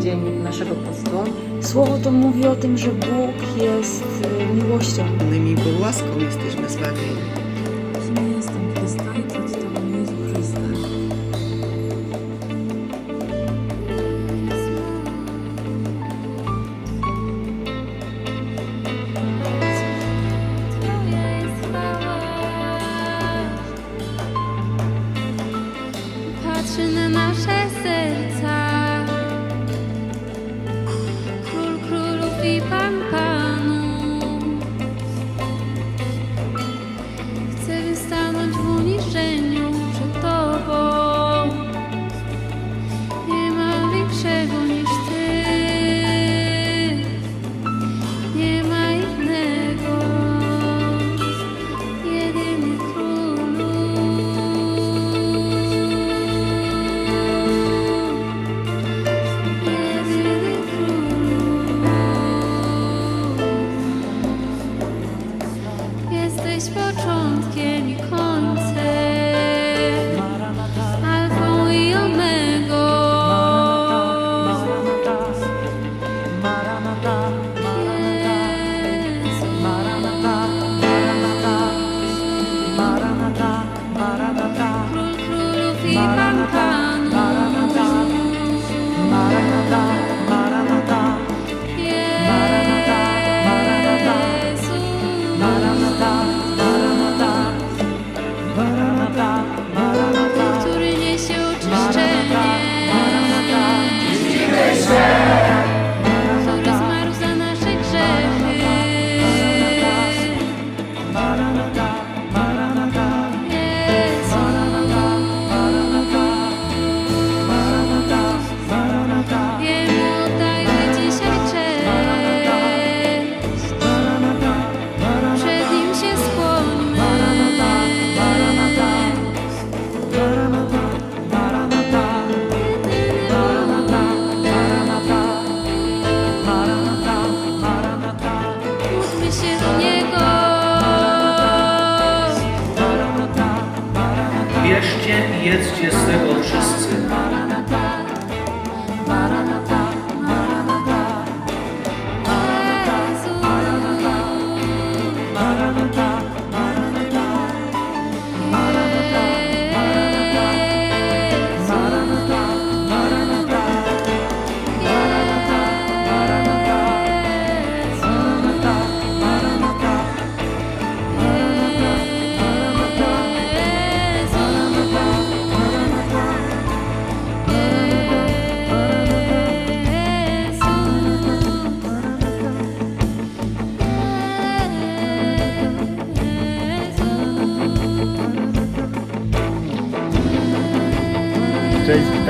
Dzień naszego postu. Słowo to mówi o tym, że Bóg jest y, miłością. Innymi, bo łaską jesteśmy zbawieni. Królów i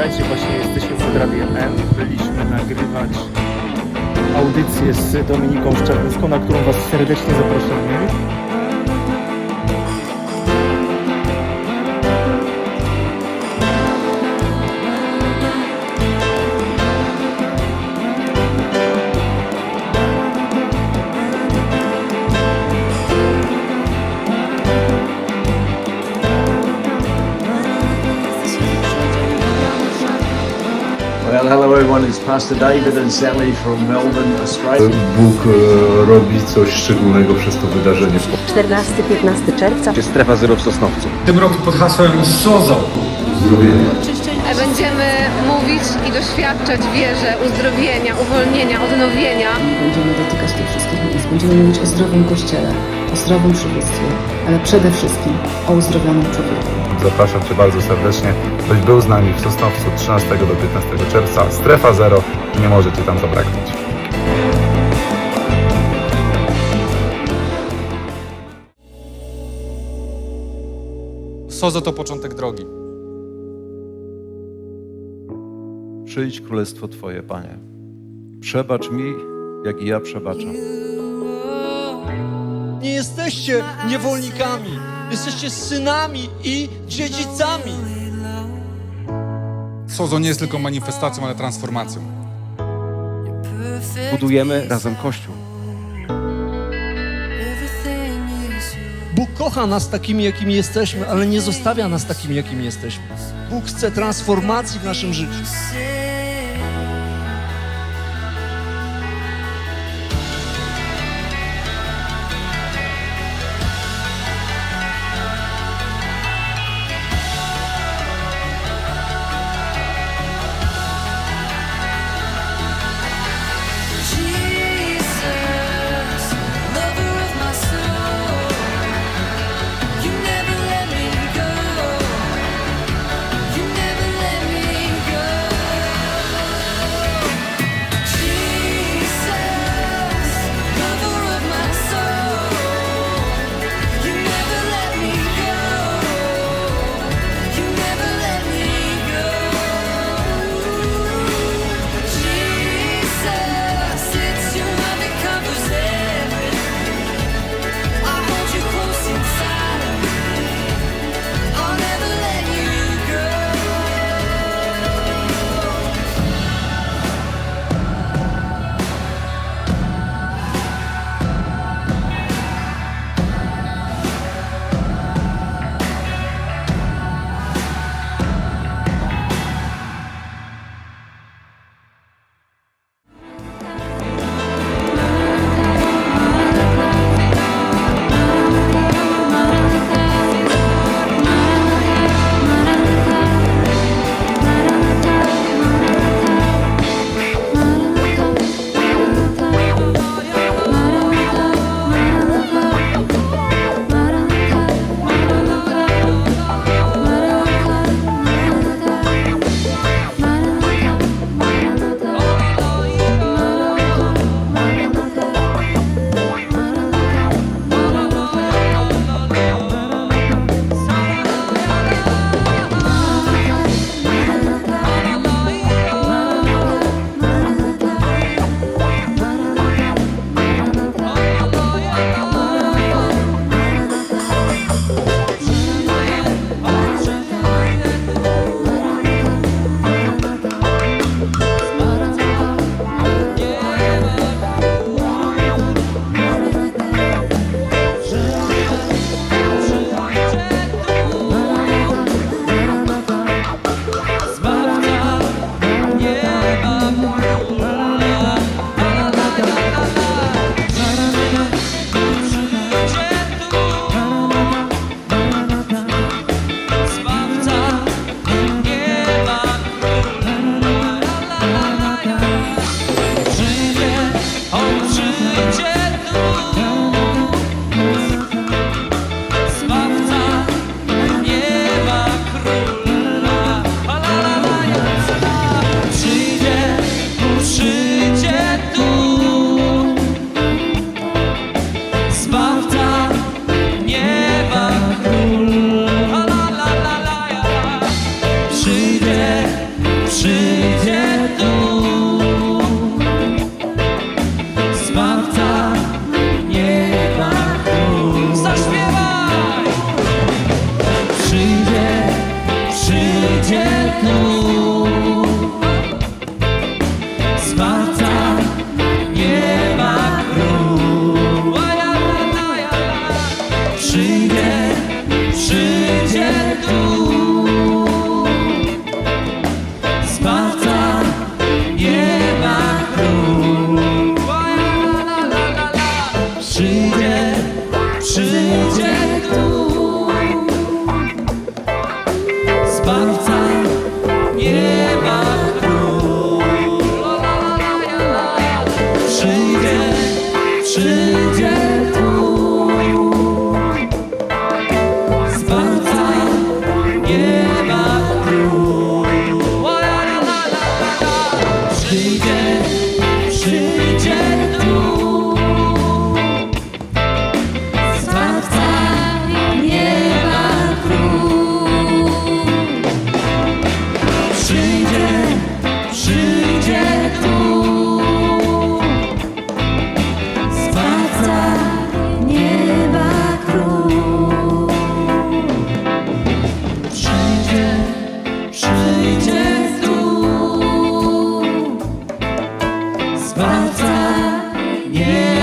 witajcie. Właśnie jesteśmy przed Radiem M. Byliśmy nagrywać audycję z Dominiką Szczerbińską, na którą Was serdecznie zapraszamy. Well, hello everyone, it's Pastor David and Sally from Melbourne, Australia. Bóg e, robi coś szczególnego przez to wydarzenie. 14-15 czerwca. Strefa zero w Sosnowcu. tym roku pod hasłem SOZO. Będziemy mówić i doświadczać wierze, uzdrowienia, uwolnienia, odnowienia. Będziemy dotykać tych wszystkich miejsc. Będziemy mówić o zdrowym Kościele, o zdrowym przywództwie, ale przede wszystkim o uzdrowionym człowieku. Zapraszam Cię bardzo serdecznie, byś był z nami w Sosnowcu 13 do 15 czerwca. Strefa zero, nie może Ci tam zabraknąć. SOZO to początek drogi. Przyjdź królestwo Twoje, Panie. Przebacz mi, jak i ja przebaczam. Nie jesteście niewolnikami, jesteście synami i dziedzicami. SOZO nie jest tylko manifestacją, ale transformacją. Budujemy razem Kościół. Bóg kocha nas takimi, jakimi jesteśmy, ale nie zostawia nas takimi, jakimi jesteśmy. Bóg chce transformacji w naszym życiu. 时间 Sparta, yeah.